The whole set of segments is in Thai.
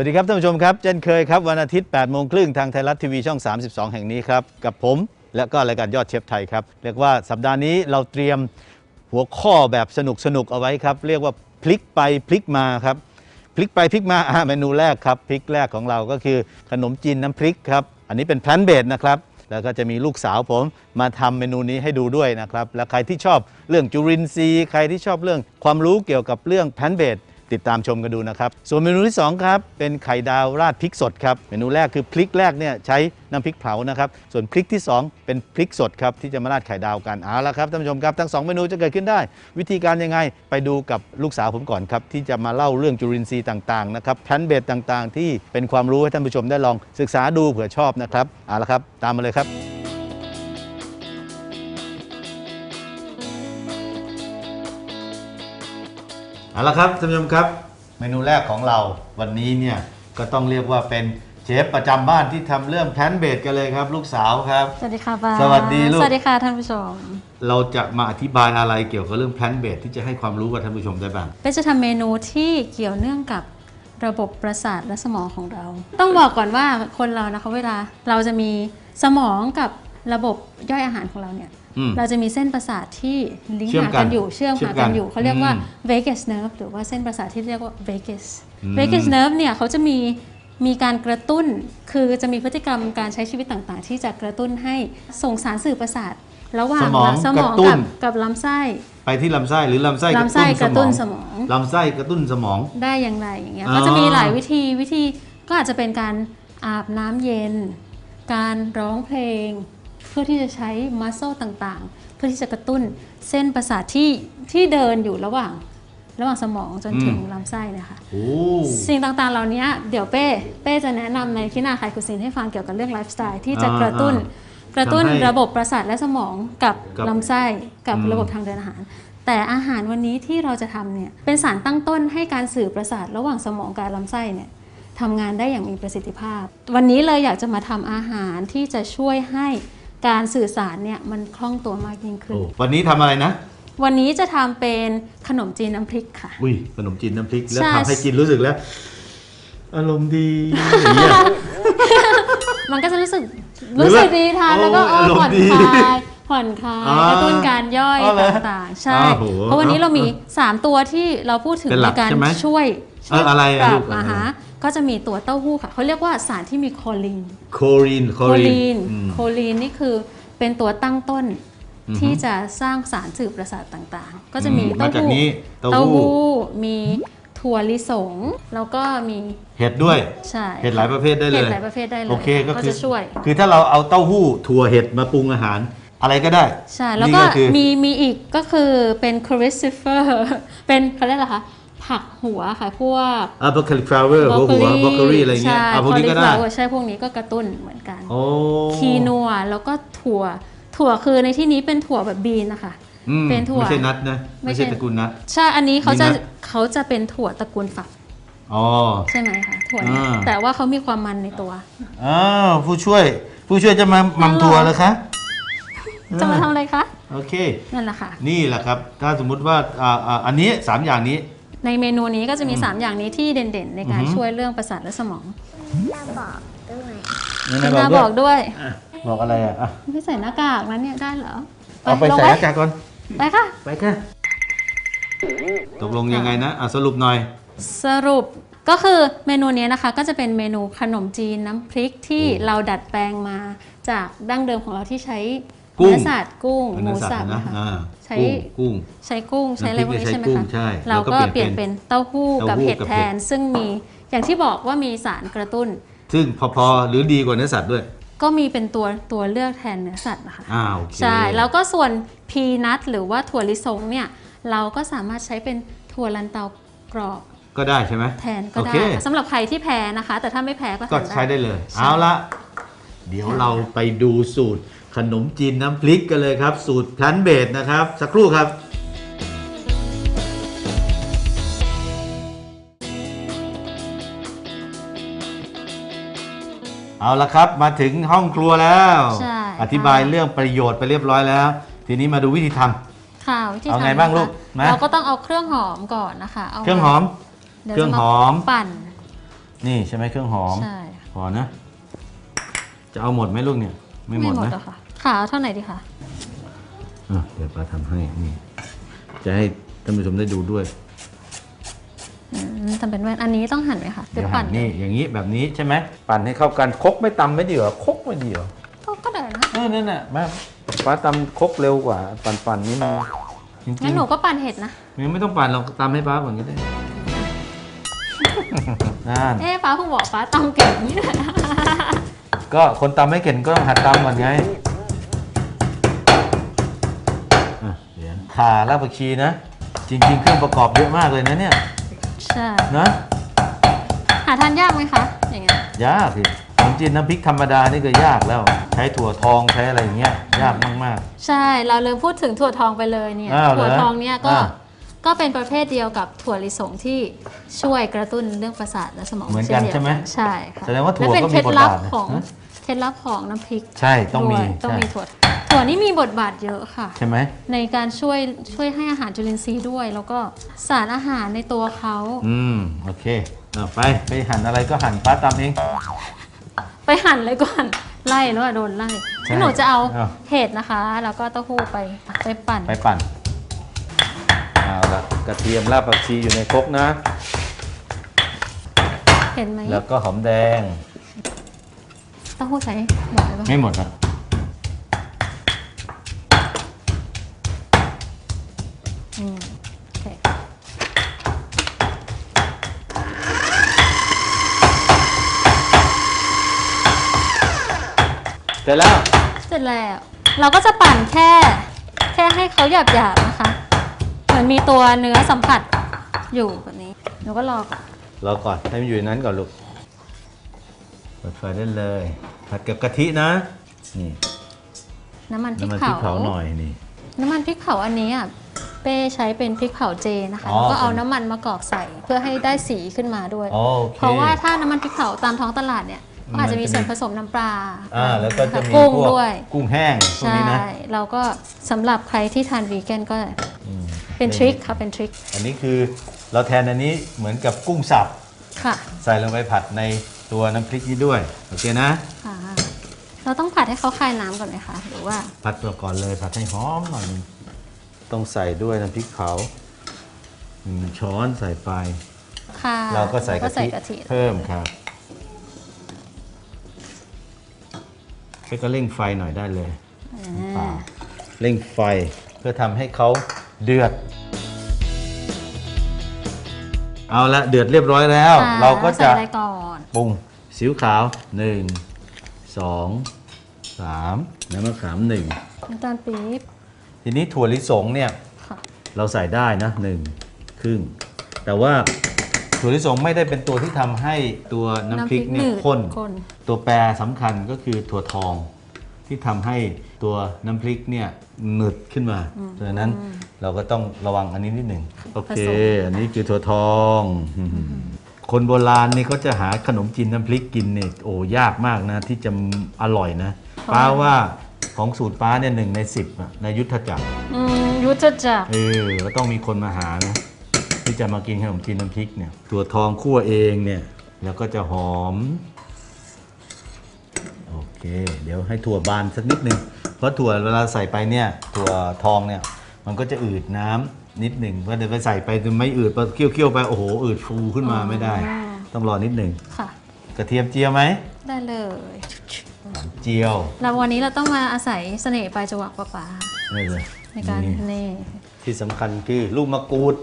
วัสดีครับท่านผู้ชมครับเช่นเคยครับวันอาทิตย์8โมงครึ่งทางไทยรัฐทีวีช่อง 32 แห่งนี้ครับ กับผมและก็รายการยอดเชฟไทยครับ เรียกว่าสัปดาห์นี้เราเตรียมหัวข้อแบบสนุกสนุกเอาไว้ครับ เรียกว่าพลิกไปพลิกมาครับ พลิกไปพลิกมาอ่าเมนูแรกครับพลิกแรกของเราก็คือขนมจีนน้ำพริกครับ อันนี้เป็นแพลนเบดนะครับแล้วก็จะมีลูกสาวผมมาทำเมนูนี้ให้ดูด้วยนะครับ และใครที่ชอบเรื่องจุลินทรีย์ใครที่ชอบเรื่องความรู้เกี่ยวกับเรื่องแพนเบด ติดตามชมกันดูนะครับ ส่วนเมนูที่สองครับ เป็นไข่ดาวราดพริกสดครับ เมนูแรกคือพริกแรกเนี่ยใช้น้ำพริกเผานะครับ ส่วนพริกที่สองเป็นพริกสดครับที่จะมาราดไข่ดาวกันเอาละครับท่านผู้ชมครับทั้งสองเมนูจะเกิดขึ้นได้ วิธีการยังไงไปดูกับลูกสาวผมก่อนครับที่จะมาเล่าเรื่องจุลินทรีย์ต่างๆนะครับแพนเบดต่างๆ ที่เป็นความรู้ให้ท่านผู้ชมได้ลองศึกษาดูเผื่อชอบนะครับเอาละครับ ตามมาเลยครับ เอาละครับท่านผู้ชมครับ เมนูแรกของเราวันนี้เนี่ยก็ต้องเรียกว่าเป็นเชฟประจำบ้านที่ทำเรื่องแพลนเบดกันเลยครับ ลูกสาวครับ สวัสดีค่ะป้าสวัสดีลูก สวัสดีค่ะท่านผู้ชมเราจะมาอธิบายอะไรเกี่ยวกับเรื่องแพลนเบดที่จะให้ความรู้กับท่านผู้ชมได้บ้าง เป๊กจะทำเมนูที่เกี่ยวเนื่องกับระบบประสาทและสมองของเรา ต้องบอกก่อนว่าคนเรานะคะเวลาเราจะมีสมองกับระบบย่อยอาหารของเราเนี่ยอืม เราจะมีเส้นประสาทที่ลิงก์เชื่อมหากักันนอยู่เชื่อมเชื่อหามกักันนอยู่เขาเรียกว่าอืม vagus nerve หรือว่าเส้นประสาทที่เรียกว่า vagus อืม vagus nerve เนี่ยเขาจะมีมีการกระตุ้น คือจะมีพฤติกรรมการใช้ชีวิตต่างๆ ที่จะกระตุ้นให้ส่งสารสื่อประสาทระหว่างสมองสมองกระตุ้นกับกับลำไส้ไปที่ลำไส้หรือลำไส้ลำไส้กระตุ้นสมองลำไส้กระตุ้นสมองได้อย่างไรอย่างเงี้ยอ๋อก็จะมีหลายวิธีวิธีก็อาจจะเป็นการอาบน้ำเย็น การร้องเพลง เพื่อที่จะใช้มัสเซลต่างๆ เพื่อที่จะกระตุ้นเส้นประสาทที่ที่เดินอยู่ระหว่างระหว่างสมองจนถึงลำไส้เนะคะโอ้สิ่งต่างๆ เหล่านี้เดี๋ยวเป้เป้จะแนะนำในคินาไคคุซินให้ฟังเกี่ยวกับเรื่องไลฟ์สไตล์ที่จะกระตุ้นกระตุ้นทำให้ระบบประสาทและสมองกับกับลำไส้กับอืมระบบทางเดินอาหาร แต่อาหารวันนี้ที่เราจะทำเนี่ยเป็นสารตั้งต้นให้การสื่อประสาทระหว่างสมองกับลำไส้เนี่ยทำงานได้อย่างมีประสิทธิภาพ วันนี้เลยอยากจะมาทำอาหารที่จะช่วยให้ การสื่อสารเนี่ยมันคล่องตัวมากยิ่งขึ้น โอ้วันนี้ทำอะไรนะ วันนี้จะทำเป็นขนมจีนน้ำพริกค่ะ อุ้ยขนมจีนน้ำพริกแล้วใช่ ทำให้กินรู้สึกแล้ว อารมณ์ดีอย่างเงี้ย มันก็จะรู้สึกหรือรู้สึกว่าดีทานแล้วก็โอ้เอออารมณ์ผ่อนดีคลายผ่อนคลายอ่ากระตุ้นการย่อยอ๋อเหรอต่างๆ ใช่ อ้าวโหเพราะวันนี้เรามี 3 ตัวที่เราพูดถึงเป็นหลัในกการใช่ไหมช่วยเอออะไรอะปรัลูบกอาหาร ก็จะมีตัวเต้าหู้ค่ะเขาเรียกว่าสารที่มีโคลีนโคลีนโคโคลีลีนนอืม โคลีนนี่คือเป็นตัวตั้งต้นอือฮึที่จะสร้างสารสื่อประสาทต่างๆ ก็จะมีอืมมาจากเต้าหู้นี้เต้าเต้าหู้หู้ มีถั่วลิสง แล้วก็มีเห็ดด้วย ใช่เห็ดหลายประเภทได้เลยเห็ดหลายประเภทได้เลยโอเคก็คือ จะช่วย คือถ้าเราเอาเต้าหู้ถั่วเห็ดมาปรุงอาหาร อะไรก็ได้ใช่ แล้วก็นี่คือ มีมีอีกก็คือเป็น c r i s p h e r เป็นเขาเรียกอะไรคะ ผักหัวค่ะพวกอ่าบรอกโคลีฟลาเวอร์หัวหัวบรอกโคลีอะไรเงี้ยใช่อ่าพวกนี้ก็ได้ cauliflower ใช่พวกนี้ก็กระตุ้นเหมือนกันโอ้คีนัวแล้วก็ถั่ว ถั่วคือในที่นี้เป็นถั่วแบบบีนนะคะอืมเป็นถั่วไม่ใช่นัดนะไม่ไม่ใช่ใช่ตระกูลนัดใช่อันนี้เขาจะมีนะเขาจะเป็นถั่วตระกูลฝักอ๋อใช่ไหมคะถั่วเนี่ยอ่าแต่ว่าเขามีความมันในตัวอ้าวผู้ช่วย ผู้ช่วยจะมาหมั่มถั่วเลยคะจะมาทำอะไรคะ โอเค นั่นแหละค่ะ นี่แหละครับ ถ้าสมมุติว่า อ่าอ่าอันนี้สามอย่างนี้ ในเมนูนี้ก็จะมี 3 อย่างนี้ที่เด่นๆ ในการอือหือช่วยเรื่องประสาทและสมองจะบอกด้วยคุณนาบอกด้วยอะบอกอะไรอะอะไม่ใส่หน้ากากนะเนี่ยได้เหรอเอาไปลงใส่หมหน้ากากก่อน ไปค่ะ ไปค่ะ ตกลงยังไงนะอะสรุปหน่อย สรุปก็คือเมนูนี้นะคะก็จะเป็นเมนูขนมจีนน้ำพริกที่โอ้เราดัดแปลงมาจากดั้งเดิมของเราที่ใช้กุ้ง เนื้อสัตว์กุ้งหมูสับนะนะคะ อ่า ใช้กุ้งกุ้งใช้กุ้งใช้อะไรพวกนี้น้ำพริกใช่ไหมใช้กุ้งคะใช่เราแล้วก็ก็เปเปลี่ลี่ยยนนเป็เป็นนเต้าหู้เต้ากับหู้เห็ดกับแทเห็ดนซึ่งมีอย่างที่บอกว่ามีสารกระตุ้น ซึ่งพอๆหรือดีกว่าเนื้อสัตว์ด้วย ก็มีเป็นตัวตัวเลือกแทนเนื้อสัตว์นะคะอ้าวโอเคใช่แล้วก็ส่วนพีนัทหรือว่าถั่วลิสงเนี่ยเราก็สามารถใช้เป็นถั่วลันเตากรอบก็ได้ใช่ไหมแทนก็โอได้เคค่ะสำหรับใครที่แพ้นะคะ แต่ถ้าไม่แพ้ก็ก็ทานใช้ได้เลยใช่เอาละเดี๋ยวเราไปดูสูตร ขนมจีนน้ำพริกกันเลยครับ สูตรแพลนเบดนะครับ สักครู่ครับ เอาละครับมาถึงห้องครัวแล้ว ใช่อธิบายเรื่องประโยชน์ไปเรียบร้อยแล้ว ทีนี้มาดูวิธีทำค่ะวิธีเอาทำไงบ้างนะคะลูกมาเราก็ต้องเอาเครื่องหอมก่อนนะคะาเครื่องหอม ดี๋ยวเครื่องหอมจะาปั่นนี่ใช่ไหมเครื่องหอม ใช่พอนะ จะเอาหมดไหมลูกเนี่ย ไม่หมดนะหรอกค่ะขาเท่าไหร่ดีคะอะเดี๋ยวป้าทำให้นี่จะให้ท่านผู้ชมได้ดูด้วยอืมทำเป็นแว่นอันนี้ต้องหั่นไหมคะหรืเดี๋อยวปั่หั่นนนี่อย่างนี้แบบนี้ใช่ไหมปั่นให้เข้ากันครกไม่ตำไม่ดีเหรอครกไม่ดีเหรอก็ก็ได้นะเออนั่นน่ะมาป้าตำครกเร็วกว่า ปั่นปั่นนี่มันจริงงั้นหนูก็ปั่นเห็ดนะๆยังไม่ต้องปั่นเราตำให้ป้าก่อนก็ได้ นั่น เอ๊ะฟ้าเพิ่งบอกฟ้าตำเก่งนี่แหละ ก็คนตำไม่เก่งก็ต้องหัดตำก่อนไงอะเดี๋ยวข่ารากผักชีนะ จริง ๆ เครื่องประกอบเยอะมากเลยนะเนี่ยใช่ นะหาทานยากไหมคะ อย่างเงี้ย ยากสิขนมจีนน้ำพริกธรรมดานี่ก็ยากแล้ว ใช้ถั่วทองใช้อะไรอย่างเงี้ยยากมาก ใช่ เราลืมพูดถึงถั่วทองไปเลยเนี่ย อ้าวเหรอถั่วทองเนี่ยก็อ่า ก็เป็นประเภทเดียวกับถั่วลิสงที่ช่วยกระตุ้นเรื่องประสาทและสมองเหมือนกันช่ดียวใช่ไหมใช่ค่ะแสดงว่าถั่วและเป็นก็เคมีล็ดบทลับบาทนะของฮะเคล็ดลับของน้ำพริกๆใช่ต้องมีด้วยต้องใช่มีถั่วถั่วนี่มีบทบาทเยอะค่ะใช่ไหมในการช่วยช่วยให้อาหารจุลินทรีย์ด้วย แล้วก็สารอาหารในตัวเขาอืมโอเคเอาไปไปหั่นอะไรก็หั่นป้าตำเองไปหั่นเลยก่อนไล่แล้วอะโดนไล่ใช่งั้นหนูจะเอาอ้าวเห็ดนะคะ แล้วก็เต้าหู้ไปไปปั่นไปปั่นเอาละ กระเทียมรากผักชีอยู่ในครกนะ เห็นไหมแล้วก็หอมแดง เต้าหู้ใช้หมดเลยปะไม่หมดอะอืมโอเคเสร็จแล้ว เสร็จแล้ว เราก็จะปั่นแค่ แค่ให้เขาหยาบๆนะคะเห มือนมีตัวเนื้อสัมผัสอยู่แบบนี้หนูก็รอก่อนรอก่อน ให้มันอยู่ในนั้นก่อนลูกเปิดไฟได้เลย ผัดกับกะทินะ นี่น้ำมันพริกน้ำมันพริกเผาเผาหน่อยนี่ น้ำมันพริกเผาอันนี้อะเป้ใช้เป็นพริกเผาเจนะคะอ๋อแล้วก็เอาเป็นน้ำมันมากรอกใส่เพื่อให้ได้สีขึ้นมาด้วยโอเคเพราะว่าถ้าน้ำมันพริกเผาตามท้องตลาดเนี่ยก็อาจจะมีมันจะมีส่วนผสมน้ำปลาอ่าแล้วก็จะมีกุ้งพวกด้วย กุ้งแห้งพวกใช่นี้นะ เราก็สำหรับใครที่ทานวีแกนก็อืม เป็นทริคค่ะเป็นทริคอันนี้คือเราแทนอันนี้เหมือนกับกุ้งสับ ค่ะใส่ลงไปผัดในตัวน้ำพริกนี้ด้วย โอเคนะ ค่ะเราต้องผัดให้เขาคลายน้ำก่อนไหมคะหรือว่าผัดตัวก่อนเลยผัดให้หอมหน่อยหนึงต้องใส่ด้วยน้ำพริกเผาหนึ่งช้อนใส่ไป ค่ะเราก็ใส่แล้วกะทิกะทิเพิ่มครับแล้วก็เร่งไฟหน่อยได้เลยอ่าเร่งไฟเพื่อทำให้เขา เดือด เอาละเดือดเรียบร้อยแล้ว ค่ะเราก็จะใส่อะไรก่อนปรุงซีอิ๊วขาว1 2 3น้ำมะขามน้ำตาลปี๊บ1ทีนี้ถั่วลิสงเนี่ย ค่ะ เราใส่ได้นะหนึ่งครึ่ง แต่ว่าถั่วลิสงไม่ได้เป็นตัวที่ทำให้ตัวน้ำพริกเนี่ยหดข้น ข้น ตัวแปรสำคัญก็คือถั่วทอง ที่ทำให้ตัวน้ำพริกเนี่ยหนึดขึ้นมาดังนั้นเราก็ต้องระวังอันนี้นิดหนึ่งโอเคผสม อันนี้คือถั่วทองคนโบราณนี่เขาจะหาขนมจีนน้ำพริกกินเนี่ยโอ้ยากมากนะ ที่จะอร่อยนะป้าว่าของสูตรป้าเนี่ยหนึ่งในสิบอะในยุทธจักร อืมยุทธจักร เออก็ต้องมีคนมาหานะที่จะมากินขนมจีนน้ำพริกเนี่ยถั่วทองคั่วเองเนี่ย แล้วก็จะหอมโอ เค เดี๋ยวให้ถั่วบานสักนิดนึง เพราะถั่วเวลาใส่ไปเนี่ย ถั่วทองเนี่ย มันก็จะอืดน้ำนิดหนึ่งเพราะเดี๋ยวไปใส่ไปจะไม่อืดพอเคี่ยวๆไปโอ้โหอืดฟูขึ้นมาไม่ได้ ต้องรอนิดหนึ่งค่ะ กระเทียมเจียวไหมได้เลยเจียวแล้ววันนี้เราต้องมาอาศัยเสน่ห์ปลายจวักปะป๋านี่เลยในการนี่นี่ที่สำคัญคือลูกมะกรูด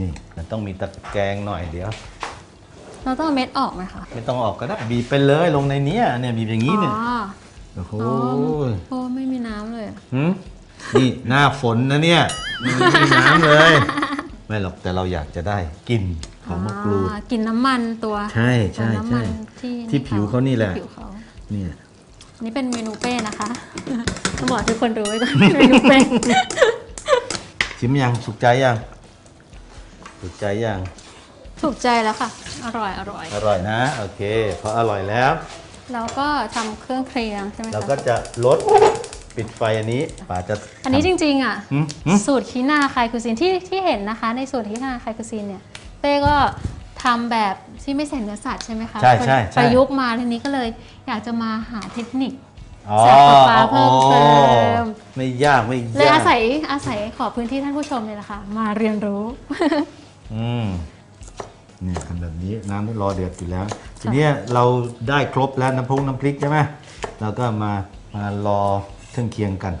นี่มันต้องมีตะแกรงหน่อยเดี๋ยว เราต้องเอาเม็ดออกไหมคะไม่ต้องออกก็ได้บีบไปเลยลงในเนี้ยเนี่ยบีบอย่างนี้เนี่ยอ๋อโอ้โหอ๋อโอ้ไม่มีน้ำเลยอะหืมนี่หน้าฝนนะเนี่ยไม่มีน้ำเลย ไม่หรอกแต่เราอยากจะได้กลิ่นของมะกรูด อ่ากินน้ำมันตัวใช่ใช่ตัวน้ำมันใช่ที่ที่ผิวเขานี่แหละ ที่ผิวเขา เนี่ยนี่เป็นเมนูเป้นะคะต้องบอกให้ทุกคนรู้ไว้ก่อน เมนูเป้ชิมยังสุกใจยังสุกใจยัง ถูกใจแล้วค่ะ อร่อยอร่อย อร่อยนะ โอเค พออร่อยแล้ว เราก็ทำเครื่องเคียงใช่ไหมคะเราก็จะลดปิดไฟอันนี้ป๋าจะ อันนี้จริงๆอะหืมหืม สูตรคินาคายคุซินที่ที่เห็นนะคะ ในสูตรคินาคายคุซินเนี่ยเต้ก็ทำแบบที่ไม่ใส่เนื้อสัตว์ใช่ไหมคะใช่ใช่ใช่ ประยุกต์มาทีนี้ก็เลยอยากจะมาหาเทคนิค อ๋อแสบปลาเพิ่มเติม ไม่ยากไม่เลยยากอาศัยอาศัยขอพื้นที่ท่านผู้ชมเนี่ยแหละค่ะมาเรียนรู้ อืม นี่ทำแบบนี้น้ำรอเดือดอยู่แล้ว ทีเนี้ยเราได้ครบแล้วน้ำพุงน้ำพริกใช่ไหมเราก็มามารอเครื่องเคียงกัน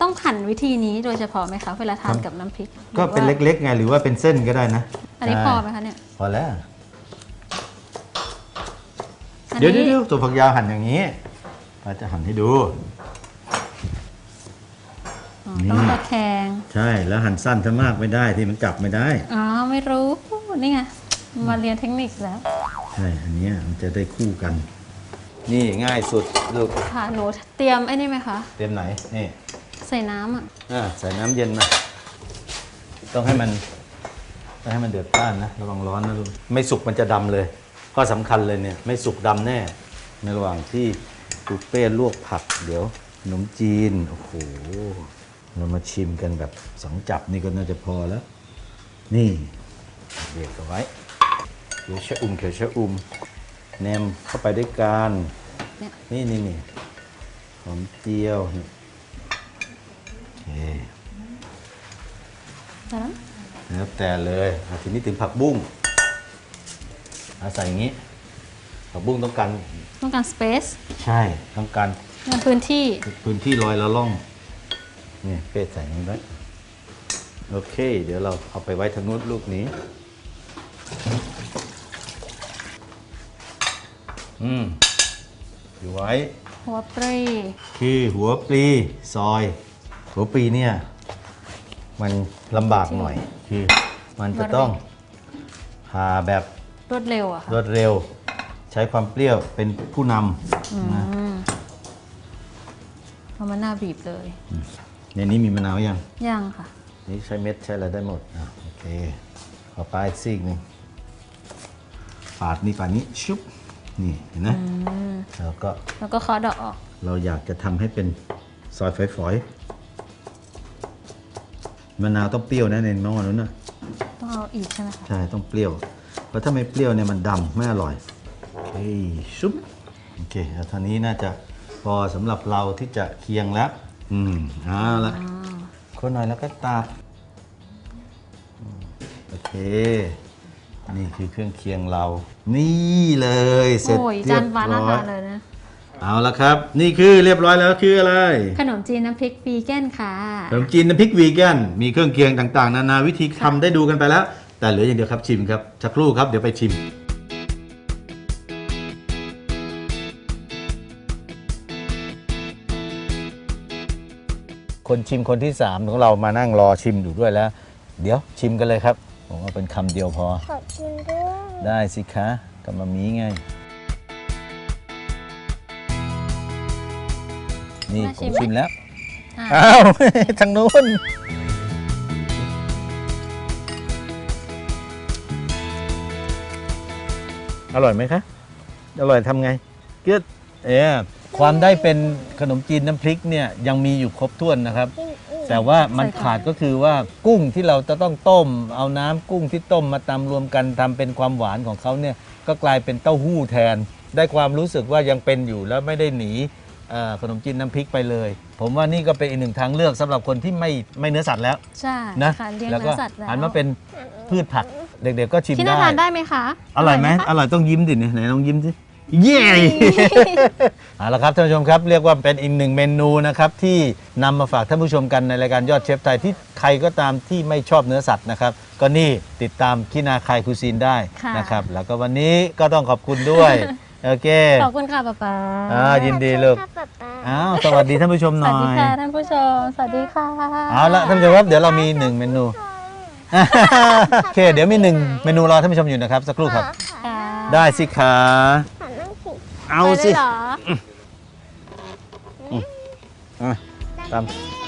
ต้องหั่นวิธีนี้โดยเฉพาะไหมคะเวลาทานกับน้ำพริกก็เป็นหรือว่าเล็กๆไงหรือว่าเป็นเส้นก็ได้นะ อันนี้ใช่พอไหมคะเนี่ยพอแล้วอันเดี๋ยวนี้เดี๋ยวตัวฝักยาวหั่นอย่างนี้เราจะหั่นให้ดูอ๋อต้องตะแคง ใช่แล้วหั่นสั้นซะมากไม่ได้ที่มันกลับไม่ได้ อ๋อ ไม่รู้ นี่ไง มาเรียนเทคนิคแล้ว ใช่ อันเนี้ยมันจะได้คู่กัน นี่ง่ายสุดลูก ค่ะหนูเตรียมไอ้นี่ไหมคะ เตรียมไหน นี่ใส่น้ำอะ อ่าใส่น้ำเย็นมาต้องให้มันต้องให้มันเดือดต้านนะ ระวังร้อนนะลูก ไม่สุกมันจะดำเลย ข้อสำคัญเลยเนี่ย ไม่สุกดำแน่ ในระหว่างที่ปูเป้ลวกผัก เดี๋ยวขนมจีน โอ้โห เรามาชิมกันแบบสองจับนี่ก็น่าจะพอแล้ว นี่เรียกเอาไว้เขียวชะอุ่มเขียวชะอุ่มแนมเข้าไปด้วยกันเนี่ยนี่นี่นี่หอมเจียวนี่โอเคแต่ละแล้วแต่เลยอะทีนี้ถึงผักบุ้งอาใส่อย่างนี้ ผักบุ้งต้องการต้องการสเปซใช่ต้องการพื้นที่พื้นที่ลอยละล่องนี่เป้ใส่นี้ไว้โอเค เดี๋ยวเราเอาไปไว้ทางนู้นลูกนี้ อืมอยู่ไว้หัวปรีคือหัวปลีซอย หัวปลีเนี่ย มันลำบากหน่อย คือมันจะต้องผ่าแบบรวดเร็วอะค่ะรวดเร็ว ใช้ความเปรี้ยวเป็นผู้นำนะอืมเอามาหน้าบีบเลย ในนี้มีมะนาวยัง ย่างค่ะ นี่ใช้เม็ดใช้อะไรได้หมดอะโอเค ขอปลายซีกหนึ่งปาดนี่ปาดนี้ชุบ นี่เห็นไหมแล้วก็แล้วก็เคาะดอกออก เราอยากจะทำให้เป็นซอยฝอยๆมะนาวต้องเปรี้ยวนะในหม้อนั้นนะต้องเอาอีกใช่ไหมคะใช่ต้องเปรี้ยว เพราะถ้าไม่เปรี้ยวเนี่ยมันดำไม่อร่อยเฮ้ยชุบโอเคแล้วท่านี้น่าจะพอสำหรับเราที่จะเคียงแล้ว อืมเอาละคนหน่อยแล้วก็ตักอืมโอเค นี่คือเครื่องเคียงเรา นี่เลยเสร็จโอ้ยเรีจายนบวานหร้น้าอทายนเลยนะ เอาละครับ นี่คือเรียบร้อยแล้วคืออะไรขนมจีนน้ำพริกวีแกนค่ะ ขนมจีนน้ำพริกวีแกนมีเครื่องเคียงต่างๆ นานาวิธีทำได้ดูกันไปแล้ว แต่เหลืออย่างเดียวครับชิมครับสักครู่ครับเดี๋ยวไปชิม คนชิมคนที่ 3 ของเรามานั่งรอชิมอยู่ด้วยแล้ว เดี๋ยวชิมกันเลยครับ ผมว่าเป็นคำเดียวพอ ขอชิมด้วยได้สิคะกับมามีไง นี่มาผชิมมไหมชิมแล้ว อะ อ้าว ทางนู้นอร่อยไหมคะ อร่อยทำไงก็เออความได้เป็นขนมจีนน้ำพริกเนี่ยยังมีอยู่ครบถ้วนนะครับ แต่ว่ามันขาดก็คือว่ากุ้งที่เราจะต้องต้ม เอาน้ำกุ้งที่ต้มมาตำรวมกันทำเป็นความหวานของเขาเนี่ยก็กลายเป็นเต้าหู้แทน ได้ความรู้สึกว่ายังเป็นอยู่แล้วไม่ได้หนีเอ่อขนมจีนน้ำพริกไปเลย ผมว่านี่ก็เป็นอีกหนึ่งทางเลือกสำหรับคนที่ไม่ไม่เนื้อสัตว์แล้วใช่นะค่ะเลี้ยงแล้วเนื้ก็อสัตว์แล้วหันมาเป็นพืชผักเด็กๆก็ชิมที่ได้น่าทานได้ไหมคะอร่อยไหมคะ อร่อยต้องยิ้มดิเนี่ยไหนลองยิ้มสิ เย้ เอาละครับท่านผู้ชมครับเรียกว่าเป็นอีกหนึ่งเมนูนะครับที่นำมาฝากท่านผู้ชมกันในรายการยอดเชฟไทยที่ใครก็ตามที่ไม่ชอบเนื้อสัตว์นะครับ ก็นี่ติดตามคินาคายคูซีนได้ค่ะนะครับ แล้วก็วันนี้ก็ต้องขอบคุณด้วย โอเคขอบคุณค่ะป๊าป๊าอ่ายินดีลูกค่ะป๊าป๊า อ้าวสวัสดีท่านผู้ชมสหน่วัอสดีย ค่ะท่านผู้ชม สวัสดีค่ะ เอาละท่านผู้ชมครับเดี๋ยวเรามีหนึ่งเมนูโอเคเดี๋ยวมีหนึ่งเมนูรอท่านผู้ชมอยู่นะครับสักครู่ครับ ค่ะ ได้สิขา ขอนั่งสิเอาไปสิเลยเหรอ อะตามได้